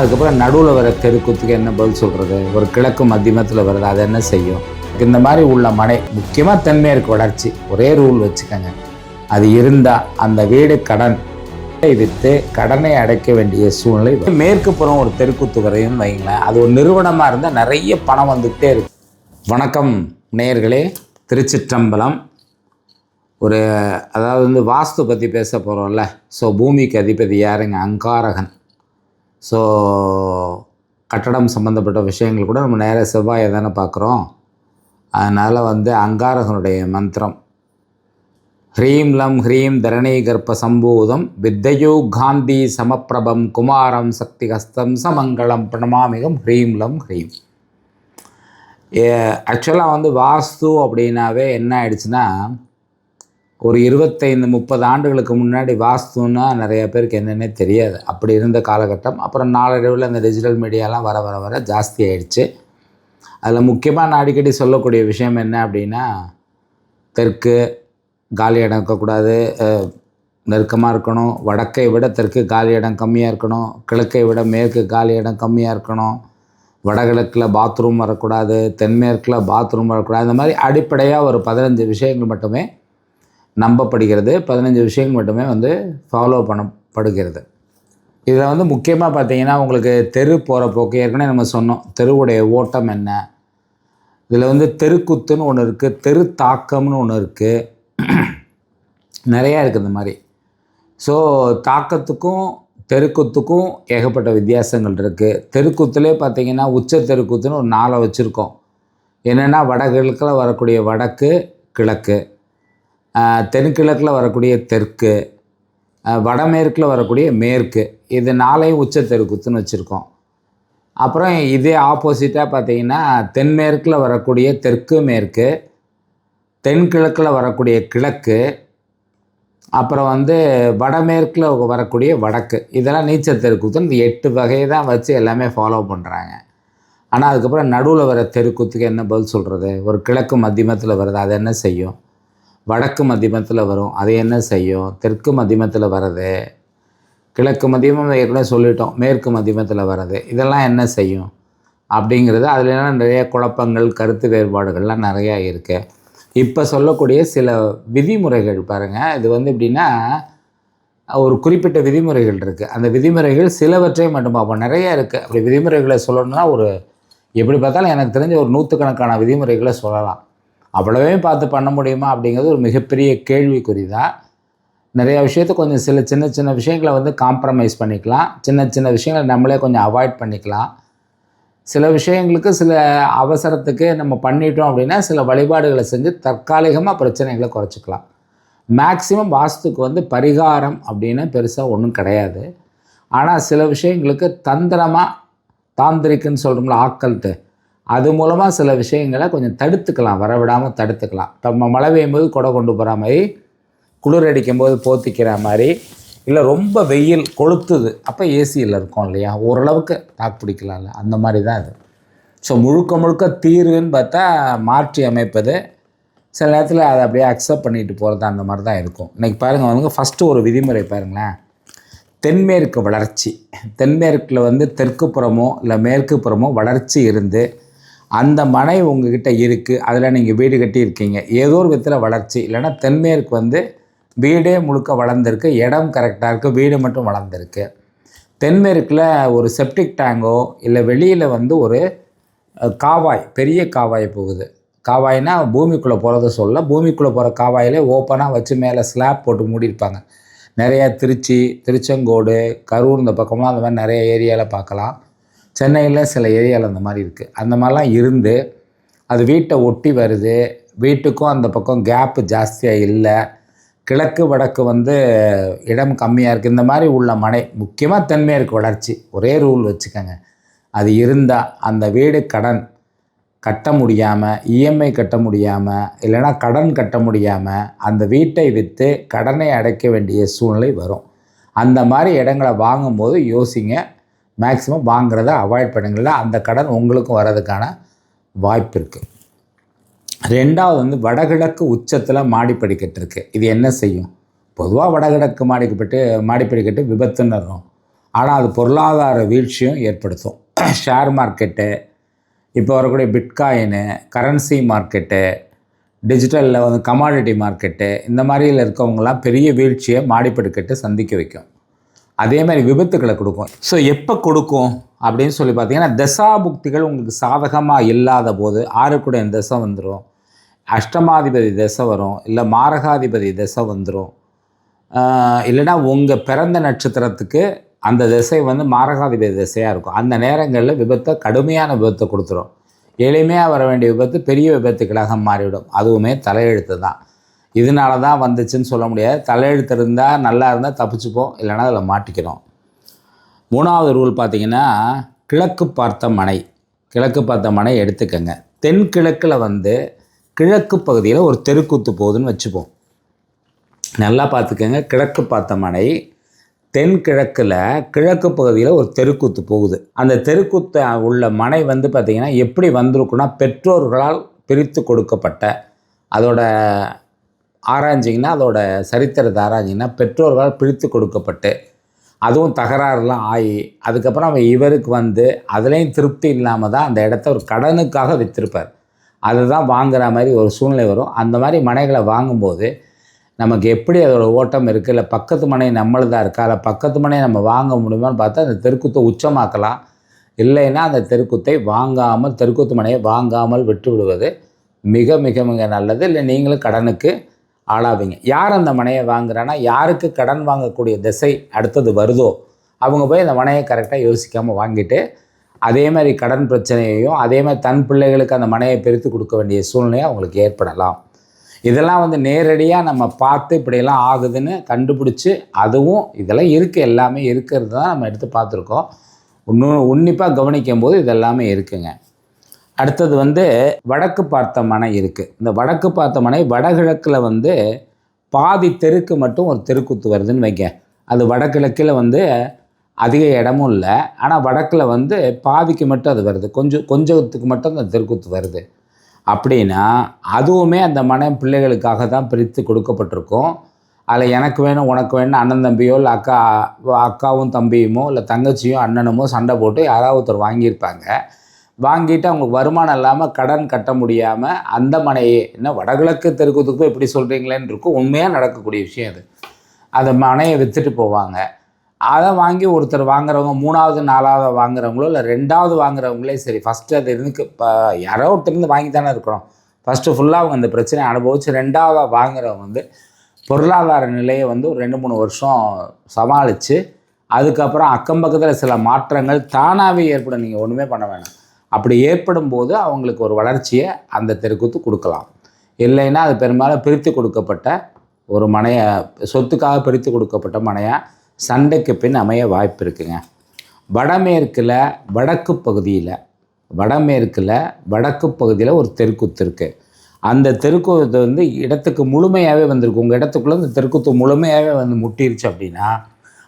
அதுக்கப்புறம் நடுவில் வர தெருக்கூத்துக்கு என்ன பதில் சொல்கிறது ஒரு கிழக்கு மத்தியமத்தில் வருது அதை என்ன செய்யும்? இந்த மாதிரி உள்ள மனை முக்கியமாக தென்மேற்கு வளர்ச்சி. ஒரே ரூல் வச்சுக்கோங்க. அது இருந்தால் அந்த வீடு கடன் விற்று கடனை அடைக்க வேண்டிய சூழ்நிலை மேற்கு புறம் ஒரு தெருக்கூத்து வரையும் வைங்களேன் அது ஒரு நிறுவனமாக இருந்தால் நிறைய பணம் வந்துகிட்டே இருக்கு வணக்கம் நேயர்களே. திருச்சிற்றம்பலம். ஒரு அதாவது வந்து வாஸ்து பற்றி பேச போகிறோம்ல ஸோ பூமிக்கு அதிபதி யாருங்க? அங்காரகன். ஸோ கட்டடம் சம்மந்தப்பட்ட விஷயங்கள் கூட நம்ம நேராக செவ்வாயை தானே பார்க்குறோம். அதனால் வந்து அங்காரகனுடைய மந்திரம். ஹ்ரீம் லம் ஹ்ரீம் தரணி கர்ப்ப சம்பூதம் வித்தையு காந்தி சமப்பிரபம் குமாரம் சக்தி ஹஸ்தம் சமங்கலம் பிரணமாமிகம் ஹ்ரீம் லம் ஹ்ரீம். ஆக்சுவலாக வந்து வாஸ்து அப்படின்னாவே என்ன ஆயிடுச்சுன்னா ஒரு இருபத்தைந்து முப்பது ஆண்டுகளுக்கு முன்னாடி வாஸ்துன்னா நிறைய பேருக்கு என்னென்னே தெரியாது. அப்படி இருந்த காலகட்டம். அப்புறம் நாளடைவில் அந்த டிஜிட்டல் மீடியாலாம் வர வர வர ஜாஸ்தி ஆயிடுச்சு. அதில் முக்கியமாக நான் அடிக்கடி சொல்லக்கூடிய விஷயம் என்ன அப்படின்னா தெற்கு காலி இடம் இருக்கக்கூடாது. நெருக்கமாக இருக்கணும். வடக்கை விட தெற்கு காலி இடம் கம்மியாக இருக்கணும். கிழக்கை விட மேற்கு காலி இடம் கம்மியாக இருக்கணும். வடகிழக்கில் பாத்ரூம் வரக்கூடாது. தென்மேற்கில் பாத்ரூம் வரக்கூடாது. இந்த மாதிரி அடிப்படையாக ஒரு பதினஞ்சு விஷயங்கள் மட்டுமே நம்பப்படுகிறது. பதினஞ்சு விஷயங்கள் மட்டுமே வந்து ஃபாலோ பண்ணப்படுகிறது. இதில் வந்து முக்கியமாக பார்த்தீங்கன்னா உங்களுக்கு தெரு போகிற போக்கு ஏற்கனவே நம்ம சொன்னோம். தெருவுடைய ஓட்டம் என்ன? இதில் வந்து தெருக்குத்துன்னு ஒன்று இருக்குது தெரு தாக்கம்னு ஒன்று இருக்குது நிறையா இருக்குது இந்த மாதிரி. ஸோ தாக்கத்துக்கும் தெருக்குத்துக்கும் ஏகப்பட்ட வித்தியாசங்கள் இருக்குது தெருக்குத்துலேயே பார்த்தீங்கன்னா உச்ச தெருக்குத்துன்னு ஒரு நாளை வச்சுருக்கோம். என்னென்னா வடகிழக்கில் வரக்கூடிய வடக்கு கிழக்கு. தென்கிழக்கில் வரக்கூடிய தெற்கு வடமேற்கில் வரக்கூடிய மேற்கு இது நாளையும் உச்ச தெருக்குத்துன்னு வச்சுருக்கோம். அப்புறம் இதே ஆப்போசிட்டாக பார்த்தீங்கன்னா தென்மேற்கில் வரக்கூடிய தெற்கு மேற்கு தென்கிழக்கில் வரக்கூடிய கிழக்கு அப்புறம் வந்து வடமேற்கில் வரக்கூடிய வடக்கு. இதெல்லாம் நீச்சல் தெருக்கூத்துன்னு இந்த எட்டு வகையை தான் வச்சு எல்லாமே ஃபாலோ பண்ணுறாங்க ஆனால் அதுக்கப்புறம் நடுவில் வர தெருக்கூத்துக்கு என்ன பதில் சொல்கிறது ஒரு கிழக்கு மத்தியமத்தில் வருது அது என்ன செய்யும்? வடக்கு மதியமத்தில் வரும். அது என்ன செய்யும்? தெற்கு மதியமத்தில் வர்றது. கிழக்கு மத்தியமம் ஏற்கனவே சொல்லிட்டோம். மேற்கு மதியமத்தில் வர்றது. இதெல்லாம் என்ன செய்யும்? அப்படிங்கிறது அதுலலாம் நிறைய குழப்பங்கள் கருத்து வேறுபாடுகள்லாம் நிறையா இருக்குது இப்போ சொல்லக்கூடிய சில விதிமுறைகள் பாருங்கள் இது வந்து எப்படின்னா ஒரு குறிப்பிட்ட விதிமுறைகள் இருக்குது அந்த விதிமுறைகள் சிலவற்றை மட்டும் பார்ப்போம் நிறைய இருக்குது அப்படி விதிமுறைகளை சொல்லணும்னா ஒரு எப்படி பார்த்தாலும் எனக்கு தெரிஞ்ச ஒரு நூற்றுக்கணக்கான விதிமுறைகளை சொல்லலாம். அவ்வளவே பார்த்து பண்ண முடியுமா அப்படிங்கிறது ஒரு மிகப்பெரிய கேள்விக்குறி தான் நிறைய விஷயத்த கொஞ்சம் சில சின்ன சின்ன விஷயங்களை வந்து காம்ப்ரமைஸ் பண்ணிக்கலாம். சின்ன சின்ன விஷயங்களை நம்மளே கொஞ்சம் அவாய்ட் பண்ணிக்கலாம். சில விஷயங்களுக்கு சில அவசரத்துக்கு நம்ம பண்ணிட்டோம் அப்படின்னா சில வழிபாடுகளை செஞ்சு தற்காலிகமாக பிரச்சனைகளை குறைச்சிக்கலாம். மேக்சிமம் வாஸ்துக்கு வந்து பரிகாரம் அப்படின்னு பெருசாக ஒன்றும் கிடையாது. ஆனால் சில விஷயங்களுக்கு தந்திரமாக தாந்திரிக்குன்னு சொல்கிறோம்ல ஆக்கல்ட்டு அது மூலமாக சில விஷயங்களை கொஞ்சம் தடுத்துக்கலாம் வரவிடாமல் தடுத்துக்கலாம். நம்ம மழை பெய்யும்போது கொடை கொண்டு போகிற மாதிரி குளிர் அடிக்கும் போது போத்திக்கிற மாதிரி இல்லை ரொம்ப வெயில் கொளுத்துது அப்போ ஏசியில் இருக்கும் இல்லையா? ஓரளவுக்கு தாக்கு பிடிக்கலாம்ல அந்த மாதிரி தான் அது. ஸோ முழுக்க முழுக்க தீர்வுன்னு பார்த்தா மாற்றி அமைப்பது சில நேரத்தில் அதை அப்படியே அக்செப்ட் பண்ணிட்டு போகிறது அந்த மாதிரி தான் இருக்கும். இன்றைக்கி பாருங்கள் வந்து ஃபஸ்ட்டு ஒரு விதிமுறை பாருங்களேன். தென்மேற்கு வளர்ச்சி. தென்மேற்கில் வந்து தெற்கு புறமோ இல்லை மேற்கு புறமோ வளர்ச்சி இருந்து அந்த மனை உங்ககிட்ட இருக்குது அதில் நீங்கள் வீடு கட்டியிருக்கீங்க. ஏதோ ஒரு விதத்தில் வளர்ச்சி. இல்லைன்னா தென்மேற்கு வந்து வீடே முழுக்க வளர்ந்துருக்கு. இடம் கரெக்டாக இருக்குது வீடு மட்டும் வளர்ந்துருக்கு. தென்மேற்கில் ஒரு செப்டிக் டேங்கோ இல்லை வெளியில் வந்து ஒரு காவாய் பெரிய காவாய் போகுது. காவாய்னா பூமிக்குள்ளே போகிறத சொல்ல பூமிக்குள்ளே போகிற காவாயிலே ஓப்பனாக வச்சு மேலே ஸ்லாப் போட்டு மூடியிருப்பாங்க. நிறையா திருச்சி திருச்செங்கோடு கரூர் இந்த பக்கம்லாம் அந்த மாதிரி நிறைய ஏரியாவில் பார்க்கலாம். சென்னையில் சில ஏரியாவில் அந்த மாதிரி இருக்குது அந்த மாதிரிலாம் இருந்து அது வீட்டை ஒட்டி வருது. வீட்டுக்கும் அந்த பக்கம் கேப்பு ஜாஸ்தியாக இல்லை. கிழக்கு வடக்கு வந்து இடம் கம்மியாக இருக்குது இந்த மாதிரி உள்ள மனை முக்கியமாக தென்மேற்கு வளர்ச்சி. ஒரே ரூல் வச்சுக்கோங்க. அது இருந்தால் அந்த வீடு கடன் கட்ட முடியாமல் இஎம்ஐ கட்ட முடியாமல் இல்லைன்னா கடன் கட்ட முடியாமல் அந்த வீட்டை விற்று கடனை அடைக்க வேண்டிய சூழ்நிலை வரும். அந்த மாதிரி இடங்களை வாங்கும்போது யோசிங்க மேக்ஸிமம் வாங்குறத அவாய்ட் பண்ணுங்கள அந்த கடன் உங்களுக்கும் வர்றதுக்கான வாய்ப்பு இருக்குது ரெண்டாவது வந்து வடகிழக்கு உச்சத்தில் மாடிப்படிக்கட்டு இருக்குது இது என்ன செய்யும்? பொதுவாக வடகிழக்கு மாடிக்கப்பட்டு மாடிப்படிக்கட்டு விபத்துன்னு இருக்கும் ஆனால் அது பொருளாதார வீழ்ச்சியும் ஏற்படுத்தும். ஷேர் மார்க்கெட்டு இப்போ வரக்கூடிய பிட்காயினு கரன்சி மார்க்கெட்டு டிஜிட்டலில் வந்து கமாடிட்டி மார்க்கெட்டு இந்த மாதிரியில் இருக்கவங்களாம் பெரிய வீழ்ச்சியை மாடிப்படுக்கிட்டு சந்திக்க வைக்கும். அதே மாதிரி விபத்துக்களை கொடுக்கும். ஸோ எப்போ கொடுக்கும் அப்படின்னு சொல்லி பார்த்தீங்கன்னா தசாபுக்திகள் உங்களுக்கு சாதகமாக இல்லாத போது ஆறுக்குடைய திசை வந்துடும் அஷ்டமாதிபதி திசை வரும். இல்லை மாரகாதிபதி திசை வந்துடும் இல்லைன்னா உங்கள் பிறந்த நட்சத்திரத்துக்கு அந்த திசை வந்து மாரகாதிபதி திசையாக இருக்கும். அந்த நேரங்களில் விபத்தை கடுமையான விபத்தை கொடுத்துரும். எளிமையாக வர வேண்டிய விபத்து பெரிய விபத்துக்களாக மாறிவிடும். அதுவுமே தலையெழுத்து தான். இதனால தான் வந்துச்சுன்னு சொல்ல முடியாது. தலையெழுத்து இருந்தால் நல்லா இருந்தால் தப்பிச்சுப்போம் இல்லைன்னா அதில் மாட்டிக்கிறோம். மூணாவது ரூல் பார்த்தீங்கன்னா கிழக்கு பார்த்த மனை கிழக்கு பார்த்த மனை எடுத்துக்கங்க. தென்கிழக்கில் வந்து கிழக்கு பகுதியில் ஒரு தெருக்கூத்து போகுதுன்னு வச்சுப்போம். நல்லா பார்த்துக்கங்க கிழக்கு பார்த்த மனை தென்கிழக்கில் கிழக்கு பகுதியில் ஒரு தெருக்கூத்து போகுது. அந்த தெருக்கூத்து உள்ள மனை வந்து பார்த்திங்கன்னா எப்படி வந்திருக்குன்னா பெற்றோர்களால் பிரித்து கொடுக்கப்பட்ட அதோட ஆராய்ஞ்சிங்கன்னா அதோட சரித்திரத்தை ஆராய்ஞ்சிங்கன்னா பெற்றோர்களால் பிரித்து கொடுக்கப்பட்டு அதுவும் தகராறுலாம் ஆகி அதுக்கப்புறம் அவன் இவருக்கு வந்து அதுலேயும் திருப்தி இல்லாமல் தான் அந்த இடத்த ஒரு கடனுக்காக விற்றுருப்பார் அதுதான் வாங்குற மாதிரி ஒரு சூழ்நிலை வரும். அந்த மாதிரி மனைகளை வாங்கும்போது நமக்கு எப்படி அதோட ஓட்டம் இருக்குது இல்லை பக்கத்து மனை நம்மளதாக இருக்கா? இல்லை பக்கத்து மனையை நம்ம வாங்க முடியுமான்னு பார்த்தா அந்த தெருக்குத்தை உச்சமாக்கலாம். இல்லைன்னா அந்த தெருக்குத்தை வாங்காமல் தெருக்குத்து மனையை வாங்காமல் விட்டு விடுவது மிக மிக மிக நல்லது. இல்லை நீங்களும் கடனுக்கு ஆளாவீங்க. யார் அந்த மனையை வாங்குறான்னா யாருக்கு கடன் வாங்கக்கூடிய திசை அடுத்தது வருதோ அவங்க போய் அந்த மனையை கரெக்டாக யோசிக்காமல் வாங்கிட்டு அதே மாதிரி கடன் பிரச்சனையையும் அதே மாதிரி தன் பிள்ளைகளுக்கு அந்த மனையை பிரித்து கொடுக்க வேண்டிய சூழ்நிலையை அவங்களுக்கு ஏற்படலாம். இதெல்லாம் வந்து நேரடியாக நம்ம பார்த்து இப்படியெல்லாம் ஆகுதுன்னு கண்டுபிடிச்சி அதுவும் இதெல்லாம் இருக்குது எல்லாமே இருக்கிறது தான் நம்ம எடுத்து பார்த்துருக்கோம். இன்னும் உன்னிப்பாக கவனிக்கும் போது இதெல்லாமே இருக்குங்க. அடுத்தது வந்து வடக்கு பார்த்த மனை இருக்குது இந்த வடக்கு பார்த்த மனை வடகிழக்கில் வந்து பாதி தெருக்கு மட்டும் ஒரு தெருக்குத்து வருதுன்னு வைக்க அது வடகிழக்கில் வந்து அதிக இடமும் இல்லை. ஆனால் வடக்கில் வந்து பாதிக்கு மட்டும் அது வருது. கொஞ்சம் கொஞ்சத்துக்கு மட்டும் அந்த தெருக்குத்து வருது. அப்படின்னா அதுவுமே அந்த மனை பிள்ளைகளுக்காக தான் பிரித்து கொடுக்கப்பட்டிருக்கும். அதில் எனக்கு வேணும் உனக்கு வேணும் அண்ணன் தம்பியோ இல்லை அக்கா அக்காவும் தம்பியுமோ இல்லை தங்கச்சியும் அண்ணனுமோ சண்டை போட்டு யாராவது ஒருத்தர் வாங்கியிருப்பாங்க. வாங்கிட்டு அவங்களுக்கு வருமானம் இல்லாமல் கடன் கட்ட முடியாமல் அந்த மனையே என்ன வடகிழக்கு தெருக்குத்துக்கு போய் எப்படி சொல்கிறீங்களேன்னு இருக்கும். உண்மையாக நடக்கக்கூடிய விஷயம் அது. அந்த மனையை விற்றுட்டு போவாங்க. அதை வாங்கி ஒருத்தர் வாங்குறவங்க மூணாவது நாலாவது வாங்குறவங்களோ இல்லை ரெண்டாவது வாங்குறவங்களே சரி ஃபஸ்ட்டு அது இருந்து இப்போ யாரோ ஒருத்தருந்து வாங்கி தானே இருக்கிறோம். ஃபஸ்ட்டு ஃபுல்லாக அவங்க அந்த பிரச்சனையை அனுபவித்து ரெண்டாவதாக வாங்குறவங்க வந்து பொருளாதார நிலையை வந்து ஒரு ரெண்டு மூணு வருஷம் சமாளித்து அதுக்கப்புறம் அக்கம் பக்கத்தில் சில மாற்றங்கள் தானாகவே ஏற்படும். நீங்கள் ஒன்றுமே பண்ண வேணாம். அப்படி ஏற்படும் போது அவங்களுக்கு ஒரு வளர்ச்சியை அந்த தெருக்குத்து கொடுக்கலாம். இல்லைன்னா அது பெரும்பாலும் பிரித்து கொடுக்கப்பட்ட ஒரு மனையை சொத்துக்காக பிரித்து கொடுக்கப்பட்ட மனையாக சண்டைக்கு பின் அமைய வாய்ப்பு இருக்குங்க. வடமேற்கில் வடக்கு பகுதியில் வடமேற்கில் வடக்கு பகுதியில் ஒரு தெருக்குத்து இருக்குது அந்த தெருக்குத்து வந்து இடத்துக்கு முழுமையாகவே வந்திருக்கு. உங்கள் இடத்துக்குள்ளே இந்த தெருக்குத்து முழுமையாகவே வந்து முட்டிருச்சு அப்படின்னா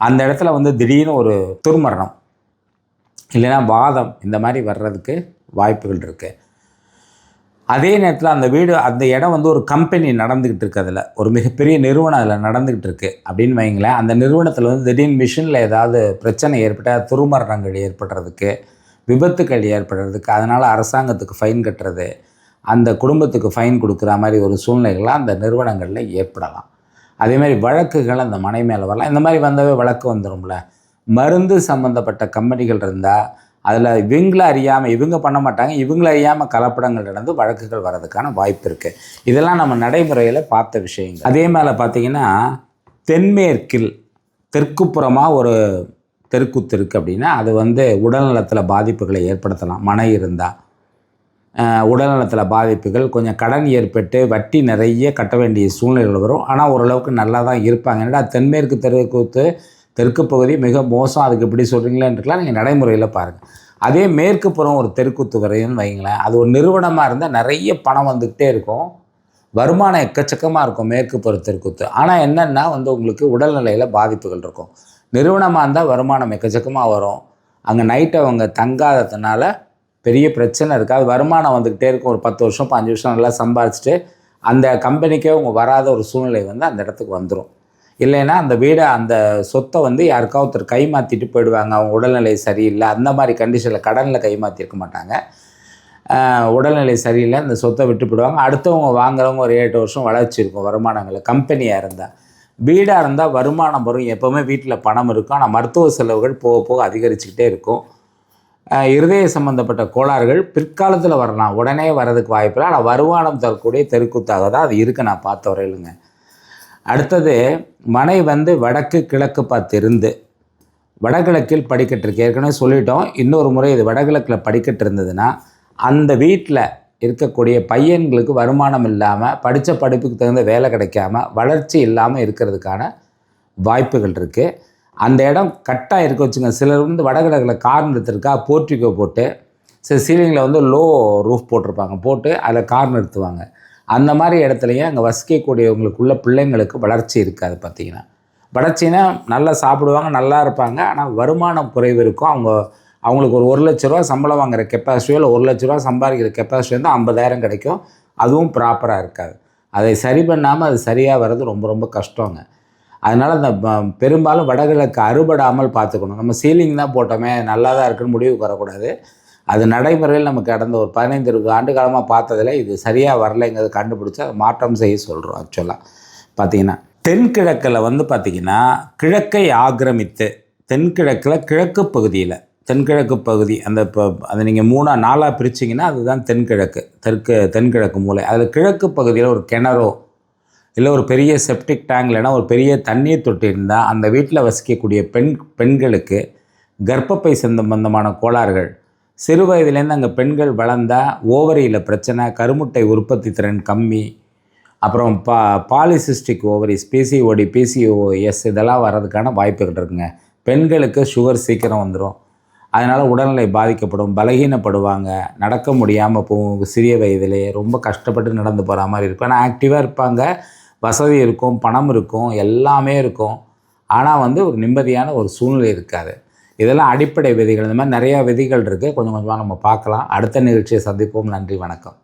அந்த இடத்துல வந்து திடீர்னு ஒரு துர்மரணம் இல்லைன்னா வாதம் இந்த மாதிரி வர்றதுக்கு வாய்ப்புகள் இருக்குது அதே நேரத்தில் அந்த வீடு அந்த இடம் வந்து ஒரு கம்பெனி நடந்துக்கிட்டு இருக்கு அதில். ஒரு மிகப்பெரிய நிறுவனம் அதில் நடந்துக்கிட்டு இருக்கு அப்படின்னு வைங்களேன். அந்த நிறுவனத்தில் வந்து திடீர்னு மிஷினில் ஏதாவது பிரச்சனை ஏற்பட்டால் துருமரணங்கள் ஏற்படுறதுக்கு விபத்துக்கள் ஏற்படுறதுக்கு அதனால் அரசாங்கத்துக்கு ஃபைன் கட்டுறது அந்த குடும்பத்துக்கு ஃபைன் கொடுக்குற மாதிரி ஒரு சூழ்நிலைகள்லாம் அந்த நிறுவனங்களில் ஏற்படலாம். அதே மாதிரி வழக்குகள் அந்த மனை மேலே வரலாம். இந்த மாதிரி வந்தாவே வழக்கு வந்துடும்ல மருந்து சம்மந்தப்பட்ட கம்பெனிகள் இருந்தால் அதில் இவங்களை அறியாமல் இவங்க பண்ண மாட்டாங்க இவங்களை அறியாமல் கலப்படங்கள் நடந்து வழக்குகள் வர்றதுக்கான வாய்ப்பு இருக்குது இதெல்லாம் நம்ம நடைமுறையில் பார்த்த விஷயங்கள். அதே மேலே பார்த்தீங்கன்னா தென்மேற்கில் தெற்குப்புறமாக ஒரு தெருக்குத்து இருக்குது அப்படின்னா அது வந்து உடல்நலத்தில் பாதிப்புகளை ஏற்படுத்தலாம். மனை இருந்தால் உடல்நலத்தில் பாதிப்புகள் கொஞ்சம் கடன் ஏற்பட்டு வட்டி நிறைய கட்ட வேண்டிய சூழ்நிலைகள் வரும். ஆனால் ஓரளவுக்கு நல்லா தான் இருப்பாங்க. ஏன்னா தென்மேற்கு தெருக்கூத்து தெற்கு பகுதி மிக மோசம் அதுக்கு இப்படி சொல்கிறீங்களேன்றலாம் நீங்கள் நடைமுறையில் பாருங்கள் அதே மேற்கு புறம் ஒரு தெருக்கூத்து வரையும்னு வைங்களேன் அது ஒரு நிறுவனமாக இருந்தால் நிறைய பணம் வந்துக்கிட்டே இருக்கும். வருமானம் எக்கச்சக்கமாக இருக்கும் மேற்கு புற தெருக்கூத்து. ஆனால் என்னென்னா வந்து உங்களுக்கு உடல்நிலையில் பாதிப்புகள் இருக்கும். நிறுவனமாக இருந்தால் வருமானம் எக்கச்சக்கமாக வரும். அங்கே நைட்டு அவங்க தங்காததுனால பெரிய பிரச்சனை இருக்காது வருமானம் வந்துக்கிட்டே இருக்கும். ஒரு பத்து வருஷம் பாஞ்சு வருஷம் நல்லா சம்பாதிச்சுட்டு அந்த கம்பெனிக்கே அவங்க வராத ஒரு சூழ்நிலை வந்து அந்த இடத்துக்கு வந்துடும் இல்லைன்னா அந்த வீடை அந்த சொத்தை வந்து யாருக்கா ஒருத்தர் கை மாற்றிட்டு போயிடுவாங்க. அவங்க உடல்நிலை சரியில்லை. அந்த மாதிரி கண்டிஷனில் கடனில் கை மாற்றிருக்க மாட்டாங்க உடல்நிலை சரியில்லை. அந்த சொத்தை விட்டு போயிடுவாங்க. அடுத்தவங்க வாங்குறவங்க ஒரு ஏழு வருஷம் வளர்ச்சி இருக்கும் வருமானங்களை கம்பெனியாக இருந்தால் வீடாக இருந்தால் வருமானம் வரும். எப்போவுமே வீட்டில் பணம் இருக்கும். ஆனால் மருத்துவ செலவுகள் போக போக அதிகரிச்சுக்கிட்டே இருக்கும். இருதய சம்பந்தப்பட்ட கோளாறுகள் பிற்காலத்தில் வரலாம். உடனே வரதுக்கு வாய்ப்பில்லை. ஆனால் வருமானம் தரக்கூடிய தெருக்கூத்தாக தான் அது இருக்குது நான் பார்த்த வரையிலுங்க. அடுத்தது மனை வந்து வடக்கு கிழக்கு பார்த்து இருந்து வடகிழக்கில் படிக்கட்டு இருக்கு. ஏற்கனவே சொல்லிட்டோம். இன்னொரு முறை இது வடகிழக்கில் படிக்கட்டு இருந்ததுன்னா அந்த வீட்டில் இருக்கக்கூடிய பையன்களுக்கு வருமானம் இல்லாமல் படித்த படிப்புக்கு தகுந்த வேலை கிடைக்காம வளர்ச்சி இல்லாமல் இருக்கிறதுக்கான வாய்ப்புகள் இருக்குது அந்த இடம் கட்டாக இருக்க வச்சுங்க. சிலர் வந்து வடகிழக்கில் கார் நிறுத்திருக்கா போர்ட்டிகோ போட்டு சில சீலிங்கில் வந்து லோ ரூஃப் போட்டிருப்பாங்க. போட்டு அதில் கார் நிறுத்துவாங்க. அந்த மாதிரி இடத்துலையும் அங்கே வசிக்கக்கூடியவங்களுக்குள்ள பிள்ளைங்களுக்கு வளர்ச்சி இருக்காது பார்த்தீங்கன்னா வளர்ச்சினா நல்லா சாப்பிடுவாங்க நல்லா இருப்பாங்க. ஆனால் வருமானம் குறைவு இருக்கும். அவங்க அவங்களுக்கு ஒரு ஒரு லட்ச ரூபா சம்பளம் வாங்குற கெப்பாசிட்டியோ இல்லை ஒரு லட்ச ரூபா சம்பாதிக்கிற கெப்பாசிட்டி வந்து ஐம்பதாயிரம் கிடைக்கும். அதுவும் ப்ராப்பராக இருக்காது. அதை சரி பண்ணாமல் அது சரியாக வர்றது ரொம்ப ரொம்ப கஷ்டங்க. அதனால் அந்த ப- பெரும்பாலும் வடகிழக்கு அறுபடாமல் பார்த்துக்கணும். நம்ம சீலிங் தான் போட்டோமே நல்லா தான் இருக்குன்னு முடிவுக்கு வரக்கூடாது. அது நடைமுறையில் நம்ம கடந்த ஒரு பதினைந்து இருபது ஆண்டு காலமாக பார்த்ததில் இது சரியாக வரலைங்கிறது கண்டுபிடிச்சி அதை மாற்றம் செய்ய சொல்கிறோம் ஆக்சுவலாக பார்த்தீங்கன்னா தென்கிழக்கில் வந்து பார்த்திங்கன்னா கிழக்கை ஆக்கிரமித்து தென்கிழக்கில் கிழக்கு பகுதியில் தென்கிழக்கு பகுதி அந்த இப்போ அதை நீங்கள் மூணாக நாலாக பிரிச்சிங்கன்னா அதுதான் தென்கிழக்கு தெற்கு தென்கிழக்கு மூலை. அதில் கிழக்கு பகுதியில் ஒரு கிணறோ இல்லை ஒரு பெரிய செப்டிக் டேங்க் இல்லைன்னா ஒரு பெரிய தண்ணீர் தொட்டி இருந்தால் அந்த வீட்டில் வசிக்கக்கூடிய பெண் பெண்களுக்கு கர்ப்பப்பை சம்பந்தமான கோளாறுகள் சிறு வயதுலேருந்து அங்கே பெண்கள் வளர்ந்தால் ஓவரியில் பிரச்சனை கருமுட்டை உற்பத்தி திறன் கம்மி அப்புறம் பா பாலிசிஸ்டிக் ஓவரிஸ் பிசிஓடி பிசிஓஎஸ் இதெல்லாம் வர்றதுக்கான வாய்ப்புகள் இருக்குங்க. பெண்களுக்கு சுகர் சீக்கிரம் வந்துடும் அதனால் உடல்நிலை பாதிக்கப்படும் பலகீனப்படுவாங்க நடக்க முடியாமல் போகும் சிறிய வயதிலே ரொம்ப கஷ்டப்பட்டு நடந்து போகிற மாதிரி இருக்கும். ஆனால் ஆக்டிவாக இருப்பாங்க வசதி இருக்கும் பணம் இருக்கும் எல்லாமே இருக்கும். ஆனால் வந்து ஒரு நிம்மதியான ஒரு சூழ்நிலை இருக்காது. இதெல்லாம் அடிப்படை விதிகள். இந்த மாதிரி நிறையா விதிகள் இருக்குது கொஞ்சம் கொஞ்சமாக நம்ம பார்க்கலாம். அடுத்த நிகழ்ச்சியை சந்திப்போம். நன்றி வணக்கம்.